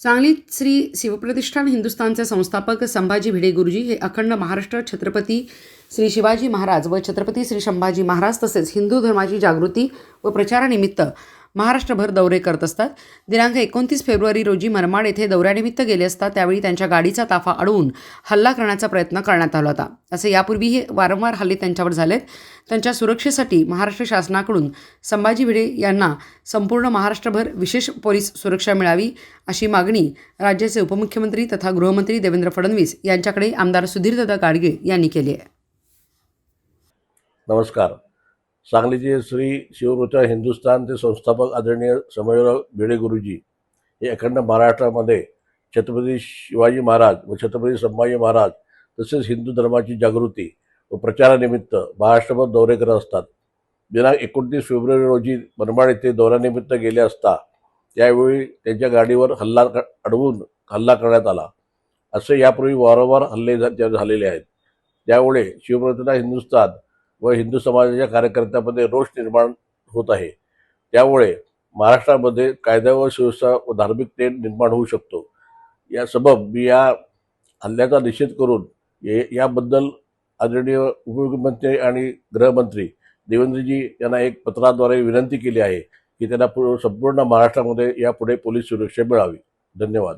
सांगलीत श्री शिवप्रतिष्ठान हिंदुस्थानचे संस्थापक संभाजी भिडे गुरुजी हे अखंड महाराष्ट्र छत्रपती श्री शिवाजी महाराज व छत्रपती श्री संभाजी महाराज तसेच हिंदू धर्माची जागृती व प्रचारानिमित्त महाराष्ट्रभर दौरे करत असतात. दिनांक एकोणतीस फेब्रुवारी रोजी मनमाड येथे दौऱ्यानिमित्त गेले असता त्यावेळी त्यांच्या गाडीचा ताफा अडवून हल्ला करण्याचा प्रयत्न करण्यात आला होता. असे यापूर्वीही वारंवार हल्ले त्यांच्यावर झालेत. त्यांच्या सुरक्षेसाठी महाराष्ट्र शासनाकडून संभाजी भिडे यांना संपूर्ण महाराष्ट्रभर विशेष पोलीस सुरक्षा मिळावी अशी मागणी राज्याचे उपमुख्यमंत्री तथा गृहमंत्री देवेंद्र फडणवीस यांच्याकडे आमदार सुधीरदादा गाडगे यांनी केली आहे. नमस्कार. सांगलीचे श्री शिवप्रचा हिंदुस्थानचे संस्थापक आदरणीय समयराव भिडे गुरुजी हे अखंड महाराष्ट्रामध्ये छत्रपती शिवाजी महाराज व छत्रपती संभाजी महाराज तसेच हिंदू धर्माची जागृती व प्रचारानिमित्त महाराष्ट्रभर दौरे करत असतात. दिनांक एकोणतीस फेब्रुवारी रोजी मनमाड येथे दौऱ्यानिमित्त गेले असता त्यावेळी त्यांच्या गाडीवर हल्ला क- अडवून हल्ला करण्यात आला. असे यापूर्वी वारंवार हल्ले झा- झालेले आहेत. त्यामुळे शिवप्रतिष्ठा हिंदुस्थान व हिंदू समाजाच्या कार्यकर्त्यांमध्ये रोष निर्माण होत आहे. त्यामुळे महाराष्ट्रामध्ये कायदा व सुव्यवस्था व धार्मिक तेढ निर्माण होऊ शकतो. या सबब मी या हल्ल्याचा निषेध करून ये याबद्दल आदरणीय उपमुख्यमंत्री आणि गृहमंत्री देवेंद्रजी यांना एक पत्राद्वारे विनंती केली आहे की त्यांना पु- संपूर्ण महाराष्ट्रामध्ये यापुढे पोलीस सुरक्षा मिळावी. धन्यवाद.